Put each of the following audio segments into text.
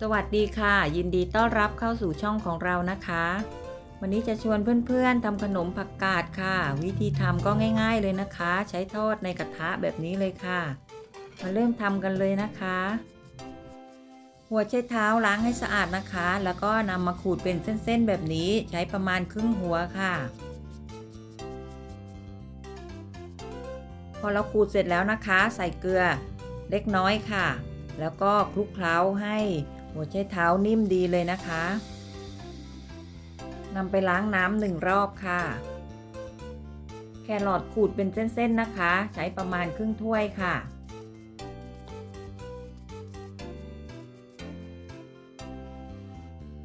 สวัสดีค่ะ ยินดีต้อนรับเข้าสู่ช่องของเรานะคะ วันนี้จะชวนเพื่อนๆทำขนมผักกาดค่ะ วิธีทำก็ง่ายๆเลยนะคะ ใช้ทอดในกระทะแบบนี้เลยค่ะ มาเริ่มทำกันเลยนะคะ หัวใช้เท้าล้างให้สะอาดนะคะ แล้วก็นำมาขูดเป็นเส้นๆแบบนี้ใช้ประมาณครึ่งหัวค่ะ พอเราขูดเสร็จแล้วนะคะ ใส่เกลือเล็กน้อยค่ะแล้วก็คลุกเคล้าให้ หัวใช้เท้านิ่มดีเลยนะคะนำไปล้างน้ำหนึ่งรอบค่ะ แครอทขูดเป็นเส้นๆนะคะ ใช้ประมาณครึ่งถ้วยค่ะ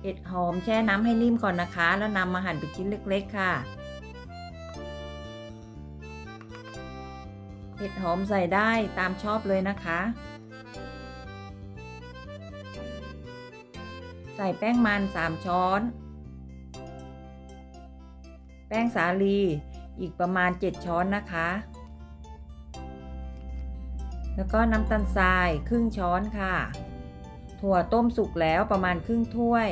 เห็ดหอมแช่น้ำให้นิ่มก่อนนะคะ แล้วนำมาหั่นเป็นชิ้นเล็ก ๆ ค่ะ เห็ดหอมใส่ได้ตามชอบเลยนะคะ ใส่แป้งมัน 3 ช้อน แป้งสาลีอีกประมาณ 7 ช้อนนะคะ แล้วก็น้ำตาลทรายครึ่งช้อนค่ะ ถั่วต้มสุกแล้วประมาณครึ่งถ้วย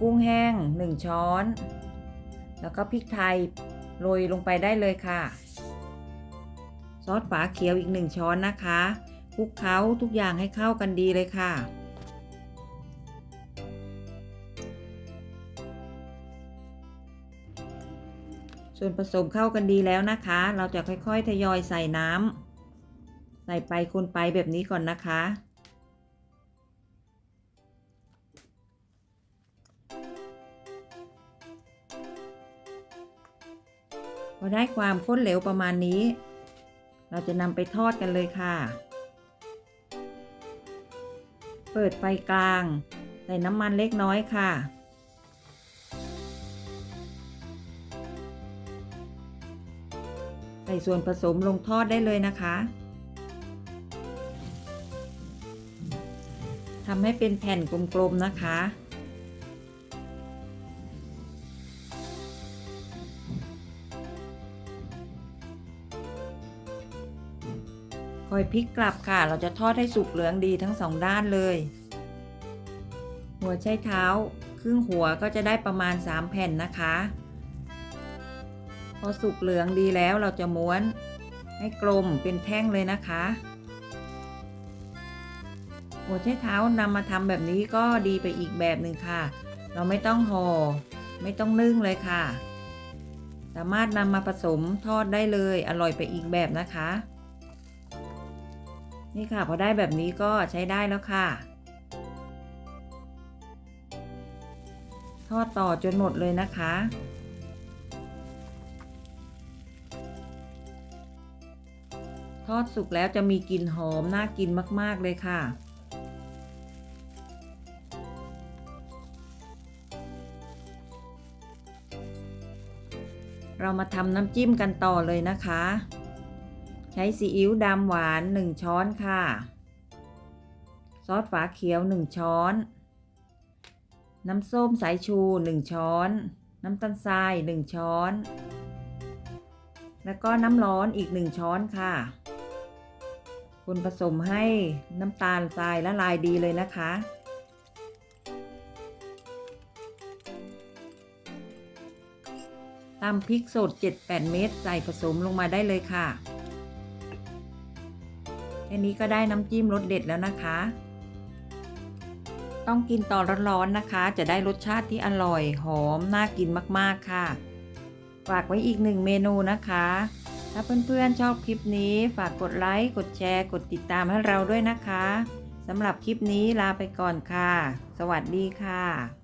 กุ้งแห้ง 1 ช้อน แล้วก็พริกไทยโรยลงไปได้เลยค่ะ ซอสฝาเขียวอีก 1 ช้อนนะคะคลุกเคล้าทุกอย่างให้เข้ากันดีเลยค่ะ ส่วนผสมเข้ากันดีแล้วนะคะ เราจะค่อยๆ ทยอยใส่น้ำใส่ไปคนไปแบบนี้ก่อนนะคะ พอได้ความข้นเหลวประมาณนี้ เราจะนำไปทอดกันเลยค่ะ เปิดไฟกลาง ใส่น้ำมันเล็กน้อยค่ะ ส่ส่วนผสมลงทอดได้เลยนะคะทำให้เป็นแผ่นกลมๆนะคะ คอยพลิกกลับค่ะ เราจะทอดให้สุกเหลืองดีทั้งสองด้านเลย หัวใช้เท้า ครึ่งหัวก็จะได้ประมาณ 3 แผ่นนะคะ พอสุกเหลืองดีแล้วเราจะม้วนให้กลมเป็นแท่งเลยนะคะหัวใช้เท้านำมาทำแบบนี้ก็ดีไปอีกแบบหนึ่งค่ะ เราไม่ต้องหอ่อไม่ต้องนึ่งเลยค่ะ สามารถนำมาผสมทอดได้เลยอร่อยไปอีกแบบนะคะ นี่ค่ะพอได้แบบนี้ก็ใช้ได้แล้วค่ะ ทอดต่อจนหมดเลยนะคะ ทอดสุกแล้วจะมีกลิ่นหอมน่ากินมากๆเลยค่ะ เรามาทำน้ำจิ้มกันต่อเลยนะคะ ใช้ซีอิ๊วดำหวาน 1 ช้อนค่ะ ซอสฝาเขียว 1 ช้อน น้ำส้มสายชู 1 ช้อน น้ำตาลทราย 1 ช้อนแล้วก็น้ำร้อนอีก1ช้อนค่ะ คนผสมให้น้ำตาลทรายละลายดีเลยนะคะ ตำพริกสด 7-8 เม็ดใส่ผสมลงมาได้เลยค่ะ แค่นี้ก็ได้น้ำจิ้มรสเด็ดแล้วนะคะ ต้องกินตอนร้อนๆนะคะ จะได้รสชาติที่อร่อยหอม น่ากินมากๆค่ะ ฝากไว้อีกหนึ่งเมนูนะคะ ถ้าเพื่อนๆชอบคลิปนี้ฝากกดไลค์ กดแชร์ กดติดตามให้เราด้วยนะคะสำหรับคลิปนี้ลาไปก่อนค่ะ สวัสดีค่ะ